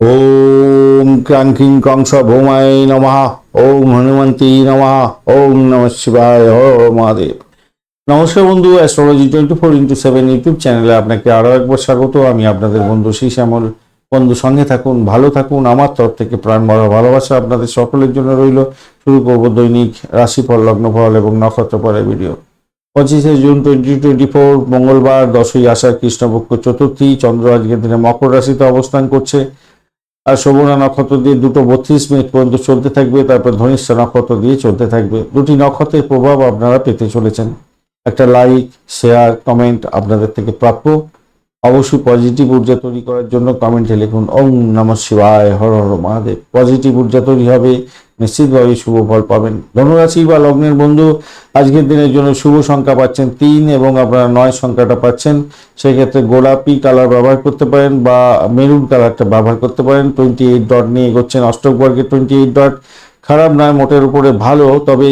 ওম ক্রাঙ্কিং কংস ভৌমায় নমঃ। ওম হনুমন্তী নমঃ। ওম নম শিবায় ও মহাদেব। নমস্কার বন্ধু astrology twenty four into seven YouTube চ্যানেলে আপনাকে আরও একবার স্বাগত। আমি আপনাদের বন্ধু শ্রী শ্যামল। বন্ধু, সঙ্গে থাকুন, ভালো থাকুন। আমার তরফ থেকে প্রাণ ভরা ভালোবাসা আপনাদের সকলের জন্য রইল। শুরু করব দৈনিক রাশিফল, লগ্নফল এবং নক্ষত্রফলের ভিডিও পঁচিশে জুন টোয়েন্টি টোয়েন্টি ফোর মঙ্গলবার, দশই আষাঢ়, কৃষ্ণপক্ষ চতুর্থী। চন্দ্র আজকের দিনে মকর রাশিতে অবস্থান করছে। আর শোভনা নক্ষত্র দিয়ে দুটো বত্রিশ মিনিট পর্যন্ত চলতে থাকবে, তারপর ধনিষ্ঠা নক্ষত্র দিয়ে চলতে থাকবে। দুটি নক্ষত্রের প্রভাব আপনারা পেতে চলেছেন। একটা লাইক শেয়ার কমেন্ট আপনাদের থেকে প্রাপ্য। অবশ্যই পজিটিভ ঊর্জা তৈরি করার জন্য কমেন্টে লিখুন, ওম নম শিবায়, হর হর মহাদেব। পজিটিভ ঊর্জা তৈরি হবে, নিশ্চিতভাবে শুভ ফল পাবেন। ধনুরাশি বা লগ্নের বন্ধু। আজকের দিনের জন্য শুভ সংখ্যা পাচ্ছেন তিন এবং আপনারা নয় সংখ্যাটা পাচ্ছেন। সেক্ষেত্রে গোলাপি কালার ব্যবহার করতে পারেন বা মেরুন কালারটা ব্যবহার করতে পারেন। টোয়েন্টি এইট ডট নিয়ে এগোচ্ছেন অষ্টক বর্গের টোয়েন্টি এইট ডট খারাপ নয়, মোটের উপরে ভালো, তবে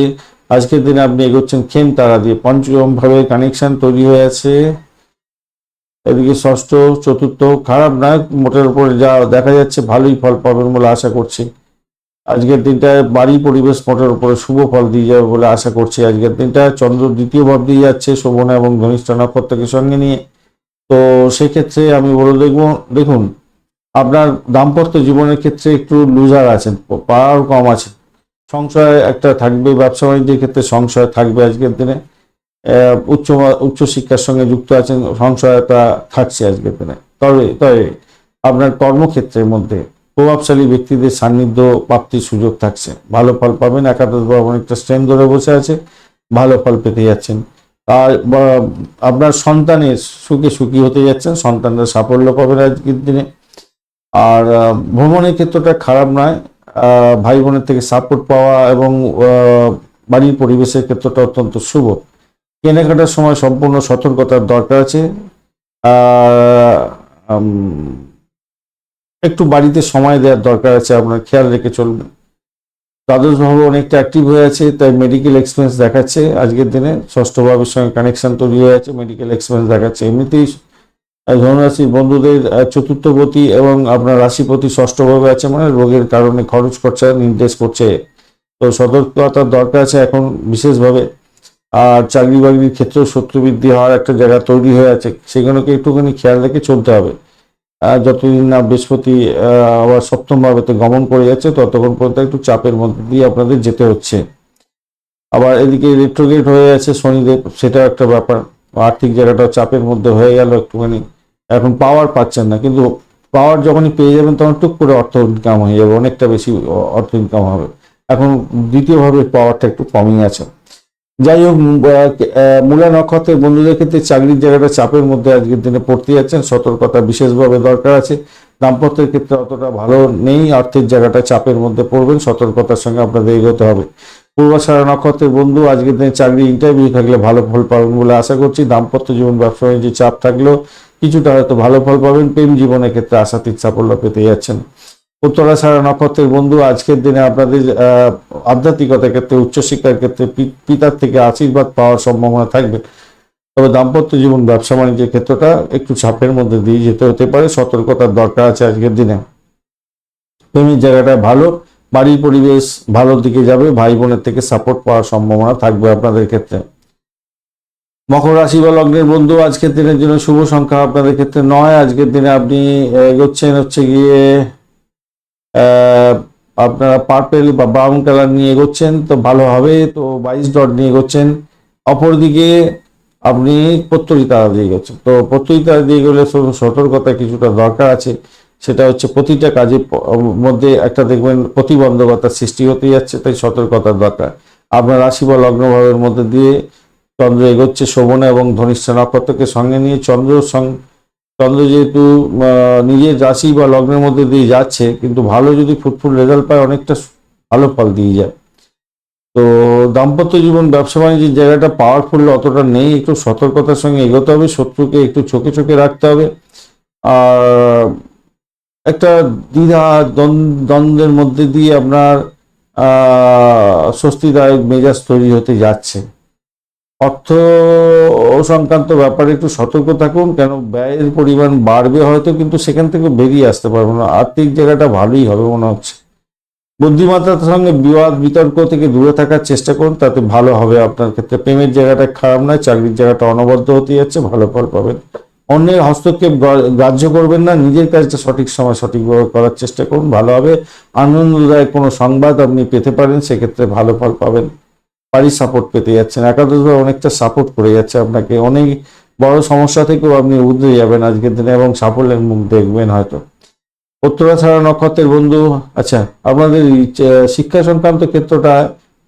আজকের দিনে আপনি এগোচ্ছেন খেম তারা দিয়ে। পঞ্চম ভাবে কানেকশন তৈরি হয়ে আছে। এদিকে ষষ্ঠ, চতুর্থ, খারাপ নয় মোটের উপরে যা দেখা যাচ্ছে ভালোই ফল পাবেন বলে আশা করছি। আজকের দিনটায় বাড়ি পরিবেশ মোটের উপরে শুভ ফল দিয়ে যাবে বলে আশা করছি। আজকের দিনটা চন্দ্র দ্বিতীয় ভাব দিয়ে যাচ্ছে শোভনা এবং ঘনিষ্ঠ নক্ষত্রকে সঙ্গে নিয়ে। তো সেক্ষেত্রে আমি বলে দেখব, দেখুন, আপনার দাম্পত্য জীবনের ক্ষেত্রে একটু লুজার আছেন, পাওয়ার কম আছে। সংশয় একটা থাকবে, ব্যবসা বাণিজ্যের ক্ষেত্রে সংশয় থাকবে আজকের দিনে। উচ্চ উচ্চ শিক্ষার সঙ্গে যুক্ত আছেন সংশয়তা থাকছে আজকের দিনে তবে তবে আপনার কর্মক্ষেত্রের মধ্যে প্রভাবশালী ব্যক্তিদের সান্নিধ্য প্রাপ্তির সুযোগ থাকছে। ভালো ফল পাবেন, একাদশ ভাব অনেকটা স্ট্রেন ধরে বসে আছে, ভালো ফল পেতে যাচ্ছেন। আর আপনার সন্তানের সুখে সুখী হতে যাচ্ছেন সন্তানরা সাফল্য পাবেন আজকের দিনে। আর ভ্রমণের ক্ষেত্রটা খারাপ নয় ভাই বোনের থেকে সাপোর্ট পাওয়া এবং বাড়ির পরিবেশের ক্ষেত্রটা অত্যন্ত শুভ। কেনাকাটার সময় সম্পূর্ণ সতর্কতার দরকার আছে। একটু বাড়িতে সময় দেওয়ার দরকার আছে, আপনার খেয়াল রেখে চলবেন। দ্বাদশ ভাবে অনেকটা অ্যাক্টিভ হয়ে আছে, তাই মেডিকেল এক্সপেন্স দেখাচ্ছে আজকের দিনে। ষষ্ঠ ভাবের সঙ্গে কানেকশন তৈরি হয়ে আছে মেডিকেল এক্সপেন্স দেখাচ্ছে এমনিতেই। ধনুরাশি বন্ধুদের চতুর্থপতি এবং আপনার রাশিপতি ষষ্ঠভাবে আছে মানে রোগের কারণে খরচ করছে নির্দেশ করছে। তো সতর্কতার দরকার আছে এখন বিশেষভাবে। আর চাকরি বাকরির ক্ষেত্রেও শত্রু বৃদ্ধি হওয়ার একটা জায়গা তৈরি হয়ে আছে। সেগুলোকে একটুখানি খেয়াল রেখে চলতে হবে। যতদিন না বৃহস্পতি আবার সপ্তম ভাবেতে গমন করে যাচ্ছে, ততক্ষণ পর্যন্ত একটু চাপের মধ্যে দিয়ে আপনাদের যেতে হচ্ছে। আবার এদিকে রেট্রোগেট হয়ে আছে শনিদেব, সেটাও একটা ব্যাপার। আর্থিক জায়গাটা চাপের মধ্যে হয়ে গেল একটুখানি। এখন পাওয়ার পাচ্ছেন না, কিন্তু পাওয়ার যখনই পেয়ে যাবেন, তখন টুক করে অর্থ ইনকাম হয়ে যাবে, অনেকটা বেশি অর্থ ইনকাম হবে। এখন দ্বিতীয়ভাবে পাওয়ারটা একটু কমই আছে। যাই হোক মূলা নক্ষত্রের বন্ধুদের ক্ষেত্রে চাকরির জায়গাটা চাপের মধ্যে আজকের দিনে পড়তে যাচ্ছেন। সতর্কতা বিশেষভাবে দরকার আছে। দাম্পত্যের ক্ষেত্রে অতটা ভালো নেই। অর্থের জায়গাটা চাপের মধ্যে পড়বেন। সতর্কতার সঙ্গে আপনাদের এগোতে হবে। পূর্বাশারা নক্ষত্রের বন্ধু, আজকের দিনে চাকরি ইন্টারভিউ থাকলে ভালো ফল পাবেন বলে আশা করছি। দাম্পত্য জীবন ব্যবসা বাণিজ্যে চাপ থাকলেও কিছুটা হয়তো ভালো ফল পাবেন। প্রেম জীবনের ক্ষেত্রে আশাতীত সাফল্য পেতে যাচ্ছেন। উত্তরাশারা নক্ষত্রের বন্ধু, আজকের দিনে আপনাদের আধ্যাত্মিকতার ক্ষেত্রে, উচ্চশিক্ষার ক্ষেত্রে পিতার থেকে আশীর্বাদ পাওয়ার সম্ভাবনা থাকবে। তবে দাম্পত্য জীবন, ব্যবসা বাণিজ্যের ক্ষেত্রটা একটু চাপের মধ্যে দিয়ে যেতে হতে পারে, সতর্কতার দরকার আছে আজকের দিনে। প্রেমের জায়গাটা ভালো, বাড়ির পরিবেশ ভালোর দিকে যাবে, ভাই বোনের থেকে সাপোর্ট পাওয়ার সম্ভাবনা থাকবে আপনাদের ক্ষেত্রে। মকর রাশি বা লগ্নের বন্ধু, আজকের দিনের জন্য শুভ সংখ্যা আপনাদের ক্ষেত্রে নয়, আজকের দিনে আপনি এগোচ্ছেন হচ্ছে গিয়ে আপনারা পার্পেল বা ব্রাউন কালার নিয়ে এগোচ্ছেন, তো ভালো হবে, তো বাইশ ডট নিয়ে এগোচ্ছেন। অপরদিকে আপনি প্রত্যয়ী দিয়ে গেছেন তো প্রত্যয়ী দিয়ে গেলে সতর্কতা কিছুটা দরকার আছে। সেটা হচ্ছে প্রতিটা কাজের মধ্যে একটা দেখবেন প্রতিবন্ধকতার সৃষ্টি হতে যাচ্ছে, তাই সতর্কতার দরকার। আপনার রাশি বা লগ্নভাবের মধ্যে দিয়ে চন্দ্র এগোচ্ছে, শোভনা এবং ধনিষ্ঠা নক্ষত্রকে সঙ্গে নিয়ে চন্দ্র চন্দ্র যেহেতু নিজের রাশি বা লগ্নের মধ্যে দিয়ে যাচ্ছে, কিন্তু ভালো যদি ফুটফুল রেজাল্ট পায়, অনেকটা ভালো ফল দিয়ে যায়। তো দাম্পত্য জীবন, ব্যবসা বাণিজ্যের জায়গাটা পাওয়ারফুল অতটা নেই, একটু সতর্কতার সঙ্গে এগোতে হবে, শত্রুকে একটু চোখে চোখে রাখতে হবে। আর একটা দ্বিধা দ্বন্দ্বের মধ্যে দিয়ে আপনার স্বস্তিদায়ক মেজাজ তৈরি হতে যাচ্ছে। অর্থ সংক্রান্ত ব্যাপারে একটু সতর্ক থাকুন, কেন ব্যয়ের পরিমাণ বাড়বে হয়তো, কিন্তু সেখান থেকে বেরিয়ে আসতে পারব না। আর্থিক জায়গাটা ভালোই হবে মনে হচ্ছে। বুদ্ধিমত্তার সঙ্গে বিবাদ, বিতর্ক থেকে দূরে থাকার চেষ্টা করুন, তাতে ভালো হবে আপনার ক্ষেত্রে। প্রেমের জায়গাটা খারাপ নয়, চাকরির জায়গাটা অনবদ্য হতে যাচ্ছে, ভালো ফল পাবেন। অন্যের হস্তক্ষেপ গ্রাহ্য করবেন না, নিজের কাজটা সঠিক সময় সঠিকভাবে করার চেষ্টা করুন, ভালো হবে। আনন্দদায়ক কোনো সংবাদ আপনি পেতে পারেন, সেক্ষেত্রে ভালো ফল পাবেন। বাড়ির সাপোর্ট পেতে যাচ্ছেন একাদশভাবে অনেকটা সাপোর্ট করে যাচ্ছে আপনাকে। অনেক বড় সমস্যা থেকেও আপনি উঠে যাবেন আজকের দিনে এবং সাফল্যের মুখ দেখবেন হয়তো। উত্তরা ছাড়া নক্ষত্রের বন্ধু আচ্ছা আপনাদের শিক্ষা সংক্রান্ত ক্ষেত্রটা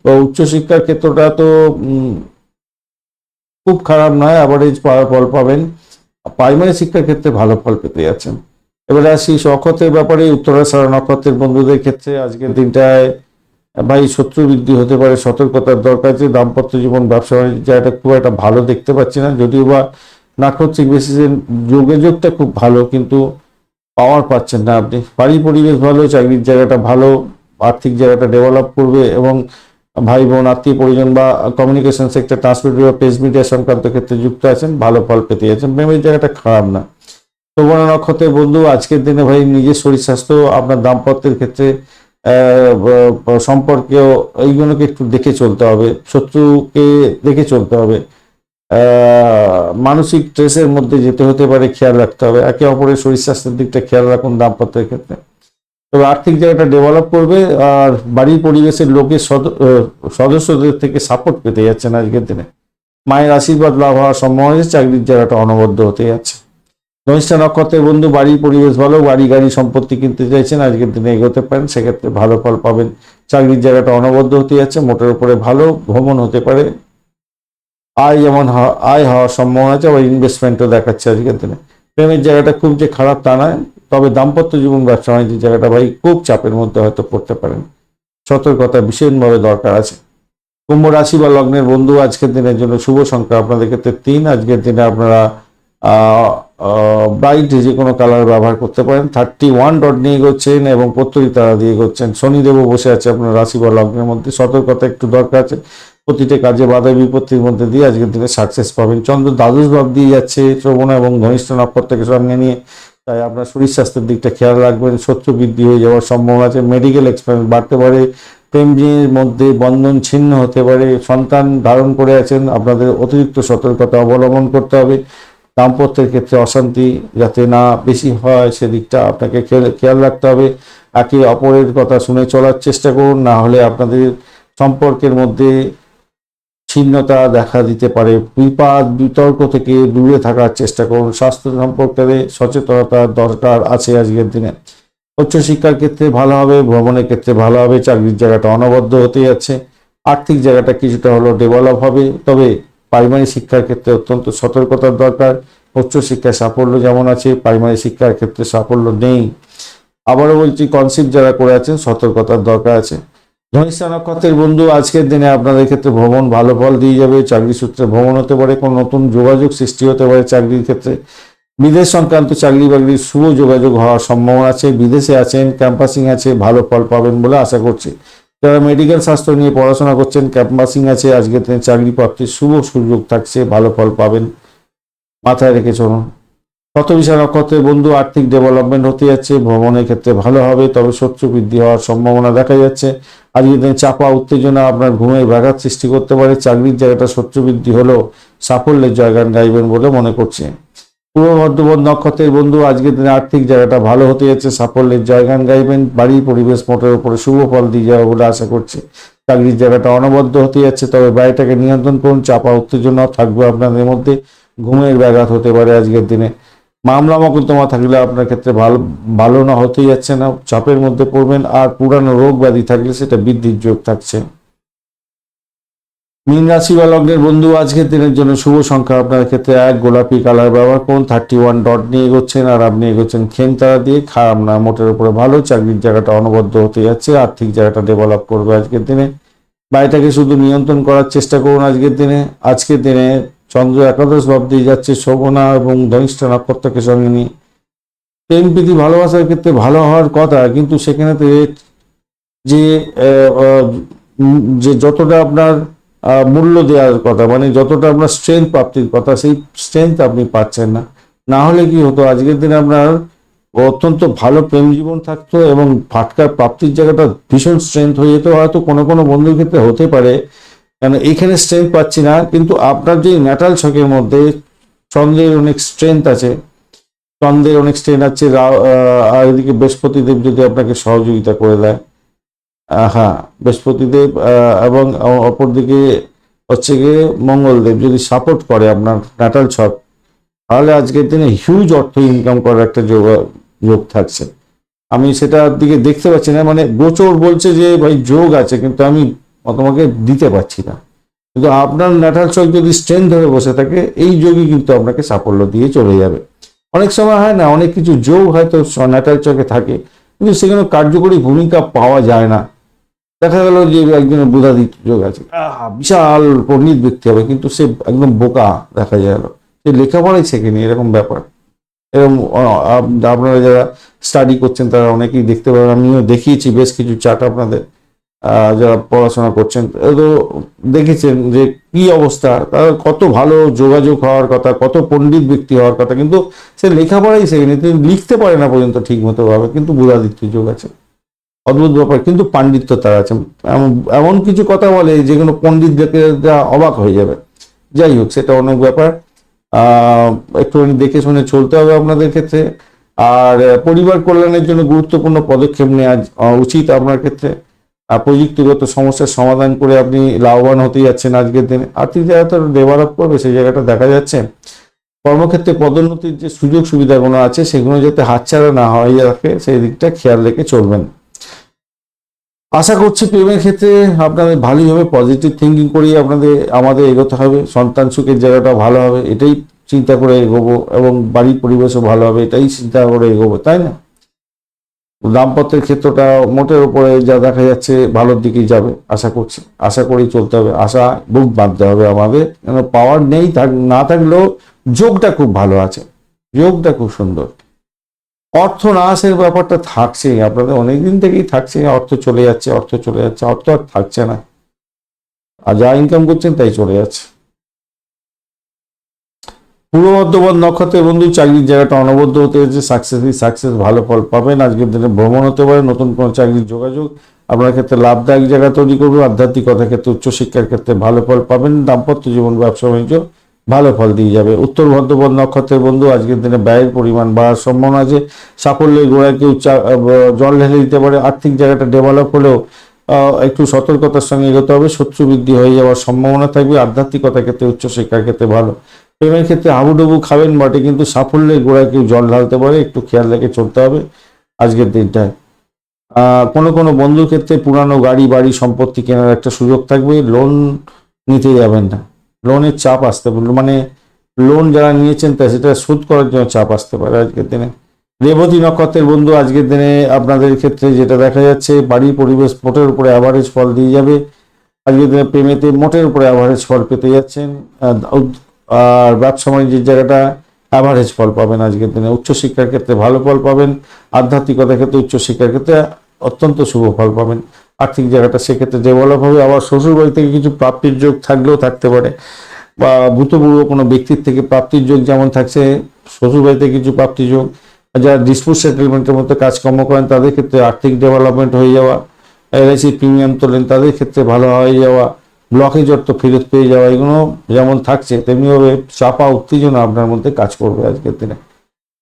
বা উচ্চশিক্ষার ক্ষেত্রটা তো খুব খারাপ নয় অ্যাভারেজ ফল পাবেন। প্রাইমারি শিক্ষার ক্ষেত্রে ভালো ফল পেতে যাচ্ছেন। এবারে আসি নক্ষত্রের ব্যাপারে, উত্তরা ছাড়া নক্ষত্রের বন্ধুদের ক্ষেত্রে আজকের দিনটায় ভাই শত্রু বৃদ্ধি হতে পারে, সতর্কতার দরকার আছে দাম্পত্য জীবন, ব্যবসা বাণিজ্য জায়গাটা খুব একটা ভালো দেখতে পাচ্ছি না। যদিও বা নাক্ষত্রিক বেসিসে যোগাযোগটা খুব ভালো, কিন্তু পাওয়ার পাচ্ছেন না আপনি। বাড়ি পরিবেশ ভালো, চাকরির জায়গাটা ভালো, আর্থিক জায়গাটা ডেভেলপ করবে এবং ভাই বোন, আত্মীয় পরিজন বা কমিউনিকেশন সেক্টর ট্রান্সমিট বা প্রেস মিডিয়া সংক্রান্ত ক্ষেত্রে যুক্ত আছেন, ভালো ফল পেতে যাচ্ছেন। প্রেমের জায়গাটা খারাপ না। সুবর্ণ নক্ষত্রের বন্ধু, আজকের দিনে ভাই নিজের শরীর স্বাস্থ্য, আপনার দাম্পত্যের ক্ষেত্রে সম্পর্কেও এইগুলোকে একটু দেখে চলতে হবে, শত্রুকে দেখে চলতে হবে। মানসিক স্ট্রেসের মধ্যে যেতে হতে পারে, খেয়াল রাখতে হবে। একে অপরের শরীর স্বাস্থ্যের দিকটা খেয়াল রাখুন দাম্পত্যের ক্ষেত্রে। তবে আর্থিক জায়গাটা ডেভেলপ করবে আর বাড়ির পরিবেশের লোকের সদ- সদস্যদের থেকে সাপোর্ট পেতে যাচ্ছেন আজকের দিনে। মায়ের আশীর্বাদ লাভ হওয়ার সম্ভাবনা চাকরির জায়গাটা অনবদ্য হতে যাচ্ছে। ধনিষ্ঠা নক্ষত্রের বন্ধু, বাড়ির পরিবেশ ভালো, বাড়ি গাড়ি সম্পত্তি কিনতে চাইছেন, আজকের দিনে এগোতে পারেন, সেক্ষেত্রে ভালো ফল পাবেন। চাকরির জায়গাটা অনবদ্য হতে যাচ্ছে, মোটের উপরে ভালো ভ্রমণ হতে পারে। আয় যেমন আয় হওয়ার সম্ভাবনা আছে, আবার ইনভেস্টমেন্টও দেখাচ্ছে আজকের দিনে। প্রেমের জায়গাটা খুব যে খারাপ তা নয়, তবে দাম্পত্য জীবন, ব্যবসা বাণিজ্যের জায়গাটা ভাই খুব চাপের মধ্যে হয়তো পড়তে পারেন। সতর্কতা ভীষণভাবে দরকার আছে। কুম্ভ রাশি বা লগ্নের বন্ধু, আজকের দিনের জন্য শুভ সংখ্যা আপনাদের ক্ষেত্রে তিন, আজকের দিনে আপনারা ব্রাইট যে কোনো কালার ব্যবহার করতে পারেন। থার্টি ওয়ান ডট নিয়ে এগোচ্ছেন এবং প্রত্যয়ী তারা দিয়ে এগোচ্ছেন। শনিদেবও বসে আছে আপনার রাশি বা লগ্নের মধ্যে। সতর্কতা একটু দরকার আছে। প্রতিটি কাজে বাধা বিপত্তির মধ্যে দিয়ে আজকের দিনে সাকসেস পাবেন। চন্দ্র দ্বাদশ ভাব দিয়ে যাচ্ছে শ্রবণ এবং ঘনিষ্ঠ নক্ষত্রকে সঙ্গে নিয়ে। তাই আপনার শরীর স্বাস্থ্যের দিকটা খেয়াল রাখবেন। শত্রু বৃদ্ধি হয়ে যাওয়ার সম্ভাবনা আছে। মেডিকেল এক্সপেন্স বাড়তে পারে। প্রেমজির মধ্যে বন্ধন ছিন্ন হতে পারে। সন্তান ধারণ করে আছেন। আপনাদের অতিরিক্ত সতর্কতা অবলম্বন করতে হবে। দাম্পত্যের ক্ষেত্রে অশান্তি যাতে না বেশি হয়, সেদিকটা আপনাকে খেয়াল- রাখতে হবে। একে অপরের কথা শুনে চলার চেষ্টা করুন, না হলে আপনাদের সম্পর্কের মধ্যে ছিন্নতা দেখা দিতে পারে। বিপাদ, বিতর্ক থেকে দূরে থাকার চেষ্টা করুন। স্বাস্থ্য সম্পর্কে সচেতনতার দরকার আছে আজকের দিনে। উচ্চশিক্ষার ক্ষেত্রে ভালো হবে, ভ্রমণের ক্ষেত্রে ভালো হবে, চাকরির জায়গাটা অনবদ্য হতে যাচ্ছে। আর্থিক জায়গাটা কিছুটা হলেও ডেভেলপ হবে। তবে প্রাইমারি শিক্ষার ক্ষেত্রে অত্যন্ত সতর্কতার দরকার। উচ্চশিক্ষায় সাফল্য যেমন আছে প্রাইমারি শিক্ষার ক্ষেত্রে সাফল্য নেই। আবারও বলছি কনসেপ্ট যারা করে আছেন, সতর্কতার দরকার আছে। ধনিষ্ঠা নক্ষত্রের বন্ধু, আজকের দিনে আপনাদের ক্ষেত্রে ভ্রমণ ভালো ফল দিয়ে যাবে। চাকরি সূত্রে ভ্রমণ হতে পারে, কোনো নতুন যোগাযোগ সৃষ্টি হতে পারে চাকরির ক্ষেত্রে। বিদেশ সংক্রান্ত চাকরি বাকরির শুভ যোগাযোগ হওয়ার সম্ভাবনা আছে। বিদেশে আছেন ক্যাম্পাসিং আছে, ভালো ফল পাবেন বলে আশা করছি। যারা মেডিকেল স্বাস্থ্য নিয়ে পড়াশোনা করছেন ক্যাম্পাসিং আছে আজকের দিনে চাকরি প্রাপ্তির শুভ সুযোগ থাকছে, ভালো ফল পাবেন। মাথায় রেখে চলুন। কত শতবিশা নক্ষত্রের বন্ধু, আর্থিক ডেভেলপমেন্ট হতে যাচ্ছে, ভ্রমণের ক্ষেত্রে ভালো হবে, তবে শত্রু বৃদ্ধি হওয়ার সম্ভাবনা দেখা যাচ্ছে। আজকের দিনে চাপা, উত্তেজনা, আপনার ঘুমের ব্যাঘাত সৃষ্টি করতে পারে। চাকরির জায়গাটা শত্রু বৃদ্ধি হলেও সাফল্যের জয়গান গাইবেন বলে মনে করছে। পূর্ব বর্ধমান নক্ষত্রের বন্ধু, আজকের দিনে আর্থিক জায়গাটা ভালো হতে যাচ্ছে, সাফল্যের জয়গান গাইবেন বাড়ির পরিবেশ, মোটের উপরে শুভ ফল দিয়ে যাবে বলে আশা করছে। চাকরির জায়গাটা অনবদ্য হতে যাচ্ছে, তবে বাড়িটাকে নিয়ন্ত্রণ করুন, চাপা, উত্তেজনা থাকবে আপনাদের মধ্যে, ঘুমের ব্যাঘাত হতে পারে আজকের দিনে। মামলা মকদ্দমা থাকলে আপনার ক্ষেত্রে ভালো ভালো না হতেই যাচ্ছে না, চাপের মধ্যে পড়বেন, আর পুরানো রোগ ব্যাধি থাকলে সেটা বৃদ্ধির যোগ থাকছে। মীন রাশি বা লগ্নের বন্ধু আজকের দিনের জন্য শুভ সংখ্যা। আপনার ক্ষেত্রে এক, গোলাপি কালার ব্যবহার করুন থার্টি ওয়ান ডট নিয়ে এগোচ্ছেন আর আপনি এগোচ্ছেন খেন তারা দিয়ে। খারাপ না, মোটের উপরে ভালো, চাকরির জায়গাটা অনবদ্য হতে যাচ্ছে, আর্থিক জায়গাটা ডেভেলপ করবে আজকের দিনে। বাড়িটাকে শুধু নিয়ন্ত্রণ করার চেষ্টা করুন আজকের দিনে। আজকের দিনে চন্দ্র একাদশ ভাব দিয়ে যাচ্ছে, শোভনা এবং ধনিষ্ঠ নক্ষত্রকে সঙ্গে নিয়ে। প্রেম, প্রীতি, ভালোবাসার ক্ষেত্রে ভালো হওয়ার কথা, কিন্তু সেখানেতে যে যে যতটা আপনার মূল্য দেওয়ার কথা মানে যতটা আপনার স্ট্রেংথ প্রাপ্তির কথা, সেই স্ট্রেংথ আপনি পাচ্ছেন না। না হলে কি হতো, আজকের দিনে আপনার অত্যন্ত ভালো প্রেম জীবন থাকতো এবং ফাটকার প্রাপ্তির জায়গাটা ভীষণ স্ট্রেংথ হয়ে যেত। হয়তো কোনো কোনো বন্ধুর ক্ষেত্রে হতে পারে, কেন এইখানে স্ট্রেংথ পাচ্ছি না, কিন্তু আপনার যে ন্যাটাল ছকের মধ্যে চন্দ্রের অনেক স্ট্রেংথ আছে, চন্দ্রের অনেক স্ট্রেংথ আছে আর এদিকে বৃহস্পতিদেব যদি আপনাকে সহযোগিতা করে দেয় হ্যাঁ বৃহস্পতিদেব এবং অপরদিকে হচ্ছে গিয়ে মঙ্গলদেব, যদি সাপোর্ট করে আপনার ন্যাটাল ছক, তাহলে আজকের দিনে হিউজ অর্থ ইনকাম করার একটা যোগ যোগ থাকছে। আমি সেটার দিকে দেখতে পাচ্ছি না মানে গোচর বলছে যে ভাই যোগ আছে, কিন্তু আমি তোমাকে দিতে পারছি না। কিন্তু আপনার ন্যাটাল চক যদি স্ট্রেন ধরে বসে থাকে, এই যোগই কিন্তু আপনাকে সাফল্য দিয়ে চলে যাবে। অনেক সময় হয় না, অনেক কিছু যোগ হয়তো ন্যাটাল চকে থাকে, কিন্তু সেখানে কার্যকরী ভূমিকা পাওয়া যায় না। দেখা গেল যে একজনের বুধাদিত্য যোগ আছে। বিশাল পণ্ডিত ব্যক্তি হবে, কিন্তু সে একদম বোকা দেখা গেল সে লেখাপড়াই শেখেনি, এরকম ব্যাপার। এরকম আপনারা যারা স্টাডি করছেন, তারা অনেকেই দেখতে পাবেন, আমিও দেখিয়েছি বেশ কিছু চার্ট আপনাদের যারা পড়াশোনা করছেন। তো দেখেছেন যে কি অবস্থা, তার কত ভালো যোগাযোগ হওয়ার কথা, কত পণ্ডিত ব্যক্তি হওয়ার কথা, কিন্তু সে লেখাপড়াই শেখেনি, তিনি লিখতে পারে না পর্যন্ত ঠিক মতো ভাবে কিন্তু বুধাদিত্য যোগ আছে। অদ্ভুত ব্যাপার। কিন্তু পাণ্ডিত্য তার আছে এমন কিছু কথা বলে যেগুলো পণ্ডিত দেখে যা অবাক হয়ে যাবে। যাই হোক, সেটা অনেক ব্যাপার। একটুখানি দেখে শুনে চলতে হবে আপনাদের ক্ষেত্রে। আর পরিবার কল্যাণের জন্য গুরুত্বপূর্ণ পদক্ষেপ নেওয়া উচিত আপনার ক্ষেত্রে। প্রযুক্তিগত সমস্যার সমাধান করে আপনি লাভবান হতে যাচ্ছেন আজকের দিনে। আর্থিক জায়গাটা ডেভেলপ করবে, সেই জায়গাটা দেখা যাচ্ছে। কর্মক্ষেত্রে পদোন্নতির যে সুযোগ সুবিধাগুলো আছে, সেগুলো যাতে হাতছাড়া না হয়ে রাখে সেই দিকটা খেয়াল রেখে চলবেন। আশা করছি প্রেমের ক্ষেত্রে আপনাদের ভালোই হবে পজিটিভ থিঙ্কিং করেই আপনাদের, আমাদের এগোতে হবে, সন্তান সুখের জায়গাটা ভালো হবে, এটাই চিন্তা করে এগোবো এবং বাড়ির পরিবেশও ভালো হবে, এটাই চিন্তা করে এগোবো, তাই না? দাম্পত্যের ক্ষেত্রটা মোটের উপরে যা দেখা যাচ্ছে ভালোর দিকেই যাবে, আশা করছি, আশা করেই চলতে হবে, আশা বুক বাঁধতে হবে আমাদের, কেন পাওয়ার নেই না থাকলেও যোগটা খুব ভালো আছে, যোগটা খুব সুন্দর। অর্থ না আসার ব্যাপারটা থাকছে, আপনাদের অনেকদিন থেকেই থাকছে, অর্থ চলে যাচ্ছে, অর্থ চলে যাচ্ছে, অর্থ আর থাকছে না। আর যা ইনকাম করছেন তাই চলে যাচ্ছে। পূর্ব বর্ধমান নক্ষত্রের বন্ধু, চাকরির জায়গাটা অনবদ্য হতে হচ্ছে সাকসেসই সাকসেস ভালো ফল পাবেন। আজকের দিনে ভ্রমণ হতে পারে, নতুন কোনো চাকরির যোগাযোগ। আপনার ক্ষেত্রে লাভদায়ক জায়গা তৈরি করবে আধ্যাত্মিকতার ক্ষেত্রে, উচ্চশিক্ষার ক্ষেত্রে ভালো ফল পাবেন। দাম্পত্য জীবন, ব্যবসা, বাণিজ্য। ভালো ফল দিয়ে যাবে। উত্তর বর্ধমান নক্ষত্রের বন্ধু, আজকের দিনে ব্যয়ের পরিমাণ বাড়ার সম্ভাবনা আছে। সাফল্যের গোড়ায় কেউ জল ঢেলে দিতে পারে। আর্থিক জায়গাটা ডেভেলপ হলেও একটু সতর্কতার সঙ্গে এগোতে হবে। শত্রু বৃদ্ধি হয়ে যাওয়ার সম্ভাবনা থাকবে। আধ্যাত্মিকতার ক্ষেত্রে উচ্চশিক্ষার ক্ষেত্রে ভালো। প্রেমের ক্ষেত্রে হাবুডুবু খাবেন বটে, কিন্তু সাফল্যের গোড়ায় কেউ জল ঢালতে পারে। একটু খেয়াল রেখে চলতে হবে আজকের দিনটায়। কোনো কোনো বন্ধুর ক্ষেত্রে পুরানো গাড়ি, বাড়ি, সম্পত্তি কেনার একটা সুযোগ থাকবে। লোন নিতে যাবেন না। লোনের চাপ আসতে মানে লোন যারা নিয়েছেন তা সেটা শোধ করার জন্য চাপ আসতে পারে আজকের দিনে। রেবতী নক্ষত্রের বন্ধু আজকের দিনে আপনাদের ক্ষেত্রে যেটা দেখা যাচ্ছে বাড়ির পরিবেশ মোটের উপরে অ্যাভারেজ ফল দিয়ে যাবে। আজকের দিনে প্রেমেতে মোটের উপরে অ্যাভারেজ ফল পেতে যাচ্ছেন। আর ব্যবসা বাণিজ্যের জায়গাটা অ্যাভারেজ ফল পাবেন আজকের দিনে। উচ্চশিক্ষার ক্ষেত্রে ভালো ফল পাবেন। আধ্যাত্মিকতার ক্ষেত্রে উচ্চশিক্ষার ক্ষেত্রে অত্যন্ত শুভ ফল পাবেন। আর্থিক জায়গাটা সেক্ষেত্রে ডেভেলপ হবে। আবার শ্বশুর বাড়ি থেকে কিছু প্রাপ্তির যোগ থাকলেও থাকতে পারে। বা ভূতপূর্ব কোনো ব্যক্তির থেকে প্রাপ্তির যোগ যেমন থাকছে শ্বশুর বাড়িতে কিছু প্রাপ্তির যোগ। যারা ডিসপুট সেটেলমেন্টের মধ্যে কাজকর্ম করেন, তাদের ক্ষেত্রে আর্থিক ডেভেলপমেন্ট হয়ে যাওয়া। এলআইসি প্রিমিয়াম তোলেন, তাদের ক্ষেত্রে ভালো হয়ে যাওয়া। ব্লকেজ অর্থ ফেরত পেয়ে যাওয়া, এগুলো যেমন থাকছে, তেমনিভাবে চাপা, উত্তেজনা আপনার মধ্যে কাজ করবে আজকের দিনে।